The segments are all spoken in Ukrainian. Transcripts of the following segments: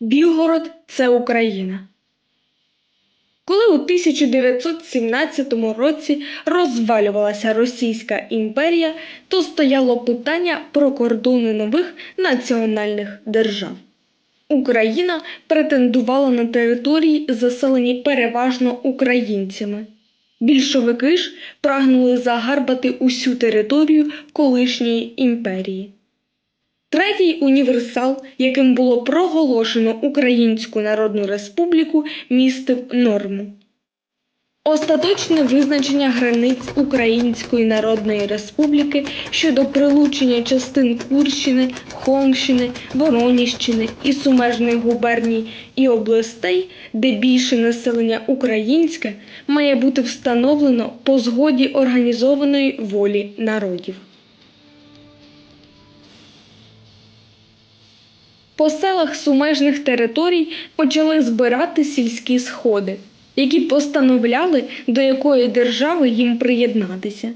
Білгород це Україна. Коли у 1917 році розвалювалася Російська імперія, то стояло питання про кордони нових національних держав. Україна претендувала на території, заселені переважно українцями. Більшовики ж прагнули загарбати усю територію колишньої імперії. Третій універсал, яким було проголошено Українську Народну Республіку, містив норму. Остаточне визначення границь Української Народної Республіки щодо прилучення частин Курщини, Холмщини, Вороніщини і сумежних губерній і областей, де більше населення українське, має бути встановлено по згоді організованої волі народів. По селах сумежних територій почали збирати сільські сходи, які постановляли, до якої держави їм приєднатися.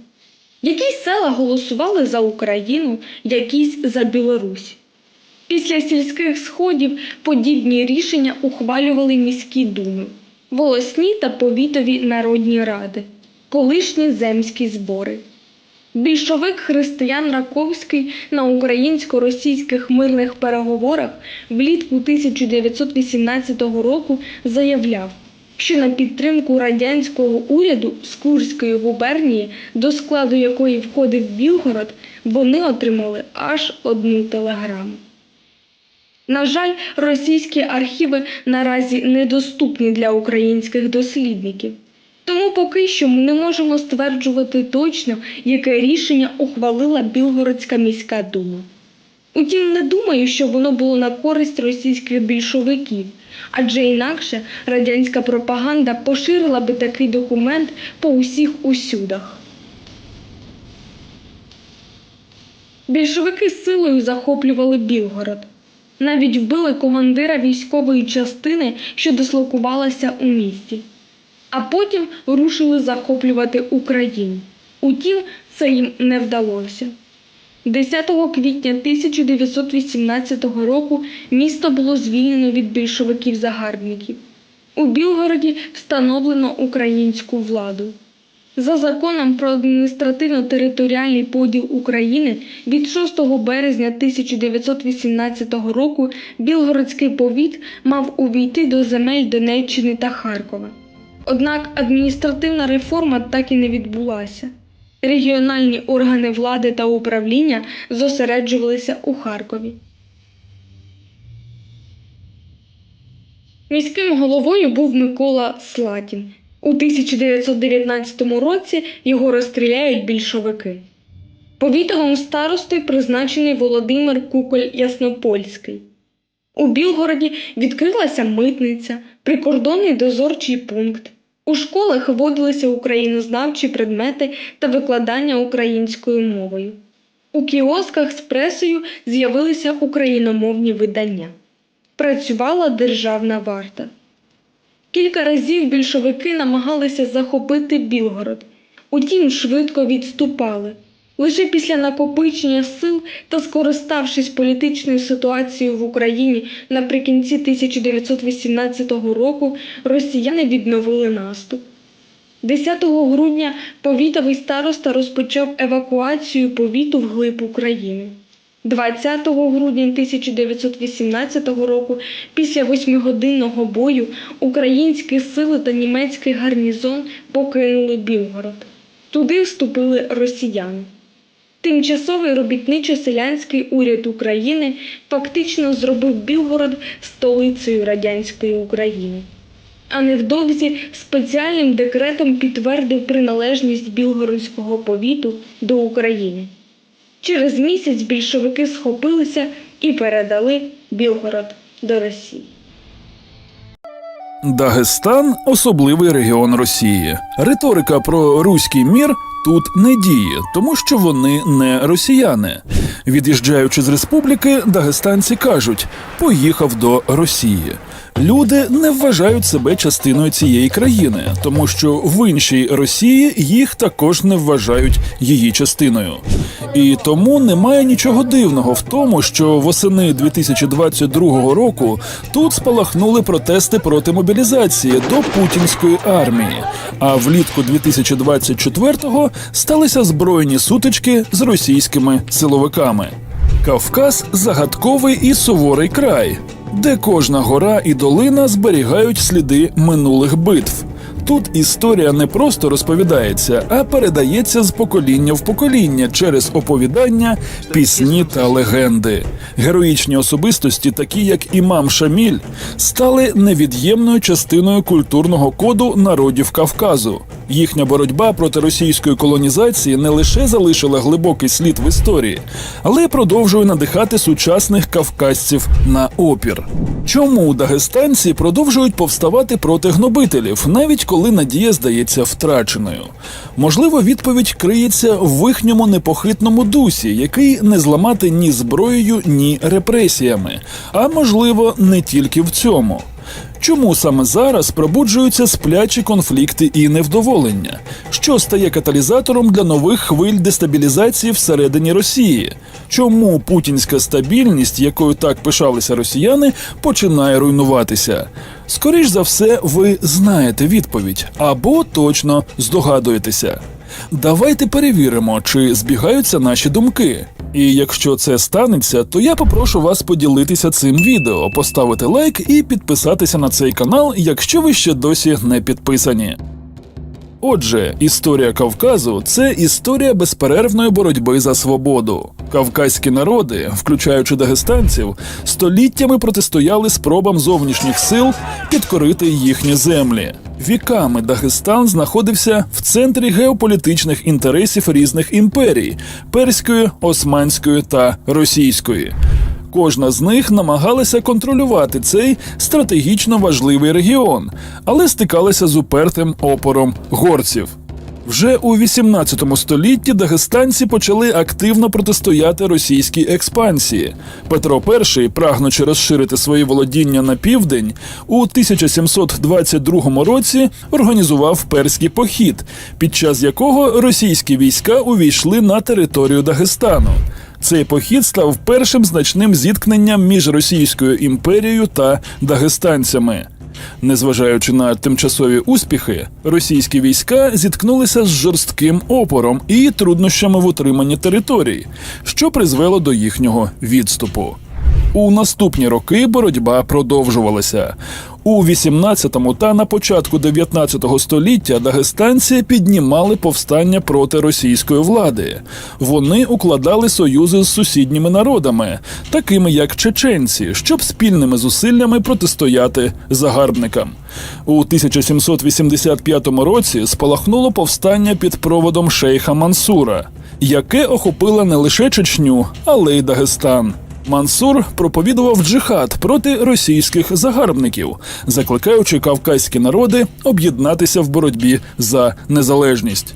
Якісь села голосували за Україну, якісь за Білорусь. Після сільських сходів подібні рішення ухвалювали міські думи, волосні та повітові народні ради, колишні земські збори. Більшовик християн Раковський на українсько-російських мирних переговорах влітку 1918 року заявляв, що на підтримку радянського уряду з Курської губернії, до складу якої входив Білгород, вони отримали аж одну телеграму. На жаль, російські архіви наразі недоступні для українських дослідників. Тому поки що ми не можемо стверджувати точно, яке рішення ухвалила Білгородська міська дума. Утім, не думаю, що воно було на користь російських більшовиків, адже інакше радянська пропаганда поширила би такий документ по усіх усюдах. Більшовики силою захоплювали Білгород. Навіть вбили командира військової частини, що дислокувалася у місті а потім рушили захоплювати Україну. Утім, це їм не вдалося. 10 квітня 1918 року місто було звільнено від більшовиків-загарбників. У Білгороді встановлено українську владу. За законом про адміністративно-територіальний поділ України від 6 березня 1918 року Білгородський повіт мав увійти до земель Донеччини та Харкова. Однак адміністративна реформа так і не відбулася. Регіональні органи влади та управління зосереджувалися у Харкові. Міським головою був Микола Слатін. У 1919 році його розстріляють більшовики. Повітовим старостою призначений Володимир Куколь Яснопольський. У Білгороді відкрилася митниця, прикордонний дозорчий пункт. У школах вводилися українознавчі предмети та викладання українською мовою. У кіосках з пресою з'явилися україномовні видання. Працювала державна варта. Кілька разів більшовики намагалися захопити Білгород, утім швидко відступали. Лише після накопичення сил та скориставшись політичною ситуацією в Україні наприкінці 1918 року, росіяни відновили наступ. 10 грудня повітовий староста розпочав евакуацію повіту вглиб України. 20 грудня 1918 року, після восьмигодинного бою, українські сили та німецький гарнізон покинули Білгород. Туди вступили росіяни. Тимчасовий робітничо-селянський уряд України фактично зробив Білгород столицею радянської України. А невдовзі спеціальним декретом підтвердив приналежність білгородського повіту до України. Через місяць більшовики схопилися і передали Білгород до Росії. Дагестан особливий регіон Росії. Риторика про руський мір тут не діє, тому що вони не росіяни. Від'їжджаючи з республіки, дагестанці кажуть: поїхав до Росії. Люди не вважають себе частиною цієї країни, тому що в іншій Росії їх також не вважають її частиною. І тому немає нічого дивного в тому, що восени 2022 року тут спалахнули протести проти мобілізації до путінської армії. А влітку 2024-го сталися збройні сутички з російськими силовиками. Кавказ загадковий і суворий край, де кожна гора і долина зберігають сліди минулих битв. Тут історія не просто розповідається, а передається з покоління в покоління через оповідання, пісні та легенди. Героїчні особистості, такі як імам Шаміль, стали невід'ємною частиною культурного коду народів Кавказу. Їхня боротьба проти російської колонізації не лише залишила глибокий слід в історії, але й продовжує надихати сучасних кавказців на опір. Чому дагестанці продовжують повставати проти гнобителів, навіть коли надія здається втраченою? Можливо, відповідь криється в їхньому непохитному дусі, який не зламати ні зброєю, ні репресіями, а можливо, не тільки в цьому. Чому саме зараз пробуджуються сплячі конфлікти і невдоволення, що стає каталізатором для нових хвиль дестабілізації всередині Росії? Чому путінська стабільність, якою так пишалися росіяни, починає руйнуватися? Скоріш за все, ви знаєте відповідь або точно здогадуєтеся. Давайте перевіримо, чи збігаються наші думки. І якщо це станеться, то я попрошу вас поділитися цим відео, поставити лайк і підписатися на цей канал, якщо ви ще досі не підписані. Отже, історія Кавказу це історія безперервної боротьби за свободу. Кавказькі народи, включаючи дагестанців, століттями протистояли спробам зовнішніх сил підкорити їхні землі. Віками Дагестан знаходився в центрі геополітичних інтересів різних імперій перської, османської та російської. Кожна з них намагалася контролювати цей стратегічно важливий регіон, але стикалася з упертим опором горців. Вже у 18 столітті дагестанці почали активно протистояти російській експансії. Петро І, прагнучи розширити свої володіння на південь, у 1722 році організував перський похід, під час якого російські війська увійшли на територію Дагестану. Цей похід став першим значним зіткненням між Російською імперією та дагестанцями. Незважаючи на тимчасові успіхи, російські війська зіткнулися з жорстким опором і труднощами в утриманні територій, що призвело до їхнього відступу. У наступні роки боротьба продовжувалася. У 18-му та на початку 19 століття дагестанці піднімали повстання проти російської влади. Вони укладали союзи з сусідніми народами, такими як чеченці, щоб спільними зусиллями протистояти загарбникам. У 1785 році спалахнуло повстання під проводом шейха Мансура, яке охопило не лише Чечню, але й Дагестан. Мансур проповідував джихад проти російських загарбників, закликаючи кавказькі народи об'єднатися в боротьбі за незалежність.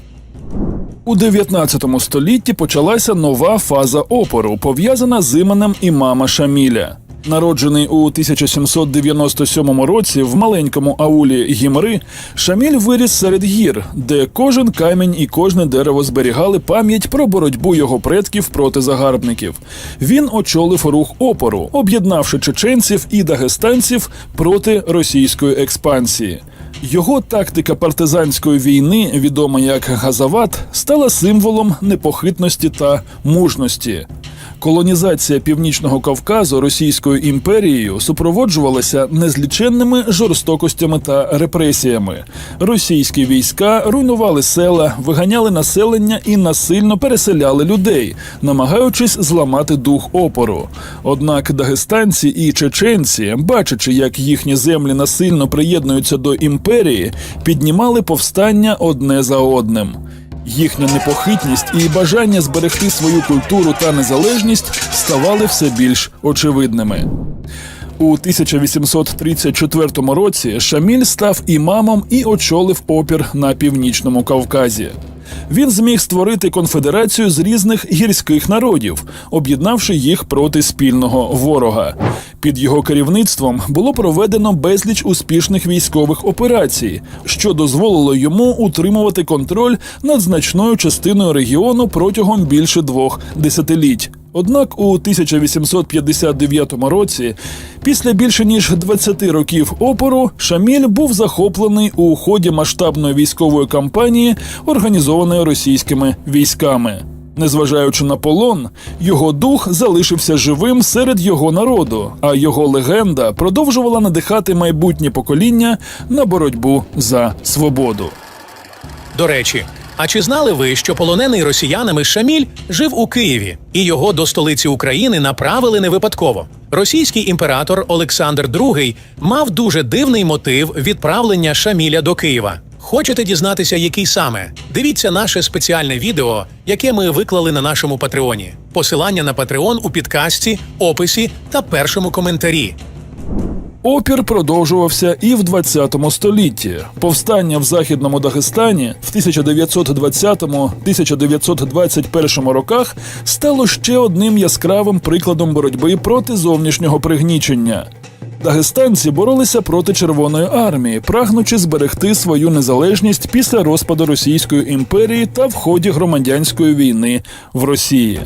У 19 столітті почалася нова фаза опору, пов'язана з іменем імама Шаміля. Народжений у 1797 році в маленькому аулі Гімри, Шаміль виріс серед гір, де кожен камінь і кожне дерево зберігали пам'ять про боротьбу його предків проти загарбників. Він очолив рух опору, об'єднавши чеченців і дагестанців проти російської експансії. Його тактика партизанської війни, відома як Газават, стала символом непохитності та мужності. Колонізація північного Кавказу Російською імперією супроводжувалася незліченними жорстокостями та репресіями. Російські війська руйнували села, виганяли населення і насильно переселяли людей, намагаючись зламати дух опору. Однак дагестанці і чеченці, бачачи, як їхні землі насильно приєднуються до імперії, піднімали повстання одне за одним. Їхня непохитність і бажання зберегти свою культуру та незалежність ставали все більш очевидними. У 1834 році Шаміль став імамом і очолив опір на північному Кавказі. Він зміг створити конфедерацію з різних гірських народів, об'єднавши їх проти спільного ворога. Під його керівництвом було проведено безліч успішних військових операцій, що дозволило йому утримувати контроль над значною частиною регіону протягом більше двох десятиліть. Однак у 1859 році, після більше ніж 20 років опору, Шаміль був захоплений у ході масштабної військової кампанії, організованої російськими військами. Незважаючи на полон, його дух залишився живим серед його народу, а його легенда продовжувала надихати майбутнє покоління на боротьбу за свободу. До речі, а чи знали ви, що полонений росіянами Шаміль жив у Києві, і його до столиці України направили не випадково? Російський імператор Олександр II мав дуже дивний мотив відправлення Шаміля до Києва. Хочете дізнатися, який саме? Дивіться наше спеціальне відео, яке ми виклали на нашому Патреоні. Посилання на Патреон у підкасті, описі та першому коментарі. Опір продовжувався і в 20 столітті. Повстання в західному Дагестані в 1920-1921 роках стало ще одним яскравим прикладом боротьби проти зовнішнього пригнічення. Дагестанці боролися проти Червоної армії, прагнучи зберегти свою незалежність після розпаду Російської імперії та в ході громадянської війни в Росії.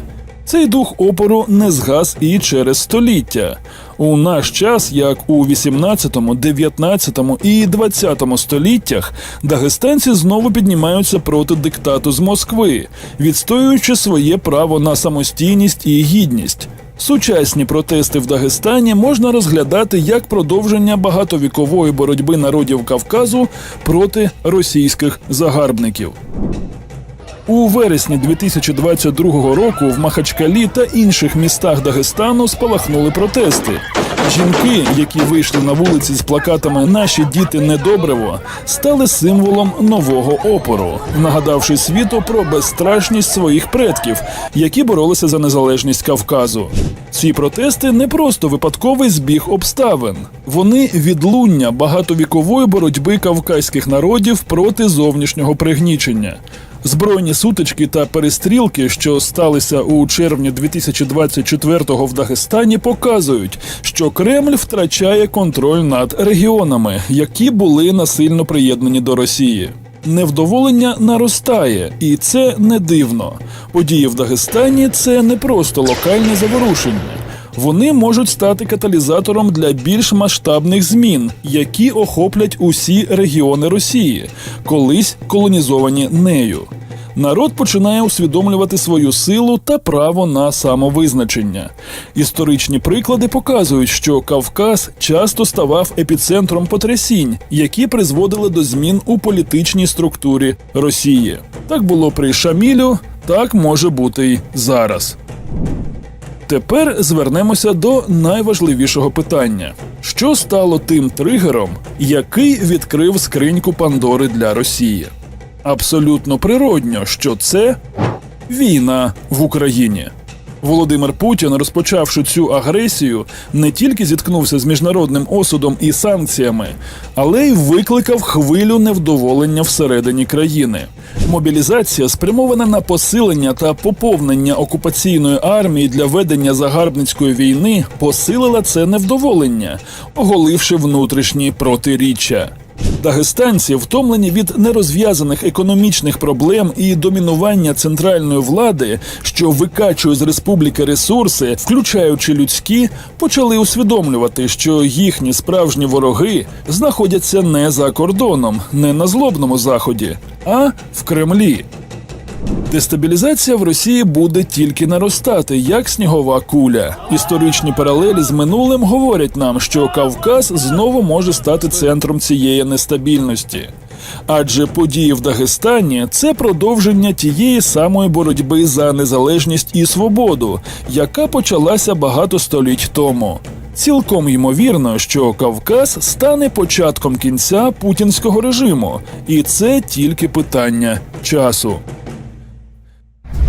Цей дух опору не згас і через століття. У наш час, як у 18, 19 і 20 століттях, дагестанці знову піднімаються проти диктату з Москви, відстоюючи своє право на самостійність і гідність. Сучасні протести в Дагестані можна розглядати як продовження багатовікової боротьби народів Кавказу проти російських загарбників. У вересні 2022 року в Махачкалі та інших містах Дагестану спалахнули протести. Жінки, які вийшли на вулиці з плакатами Наші діти недобриво, стали символом нового опору, нагадавши світу про безстрашність своїх предків, які боролися за незалежність Кавказу. Ці протести не просто випадковий збіг обставин, вони відлуння багатовікової боротьби кавказьких народів проти зовнішнього пригнічення. Збройні сутички та перестрілки, що сталися у червні 2024-го в Дагестані, показують, що Кремль втрачає контроль над регіонами, які були насильно приєднані до Росії. Невдоволення наростає, і це не дивно. Події в Дагестані це не просто локальне заворушення. Вони можуть стати каталізатором для більш масштабних змін, які охоплять усі регіони Росії, колись колонізовані нею. Народ починає усвідомлювати свою силу та право на самовизначення. Історичні приклади показують, що Кавказ часто ставав епіцентром потрясінь, які призводили до змін у політичній структурі Росії. Так було при Шамілю, так може бути й зараз. Тепер звернемося до найважливішого питання: що стало тим тригером, який відкрив скриньку Пандори для Росії? Абсолютно природньо, що це війна в Україні. Володимир Путін, розпочавши цю агресію, не тільки зіткнувся з міжнародним осудом і санкціями, але й викликав хвилю невдоволення всередині країни. Мобілізація, спрямована на посилення та поповнення окупаційної армії для ведення загарбницької війни, посилила це невдоволення, оголивши внутрішні протиріччя. Дагестанці, втомлені від нерозв'язаних економічних проблем і домінування центральної влади, що викачує з республіки ресурси, включаючи людські, почали усвідомлювати, що їхні справжні вороги знаходяться не за кордоном, не на злобному заході, а в Кремлі. Дестабілізація в Росії буде тільки наростати, як снігова куля. Історичні паралелі з минулим говорять нам, що Кавказ знову може стати центром цієї нестабільності. Адже події в Дагестані це продовження тієї самої боротьби за незалежність і свободу, яка почалася багато століть тому. Цілком ймовірно, що Кавказ стане початком кінця путінського режиму, і це тільки питання часу.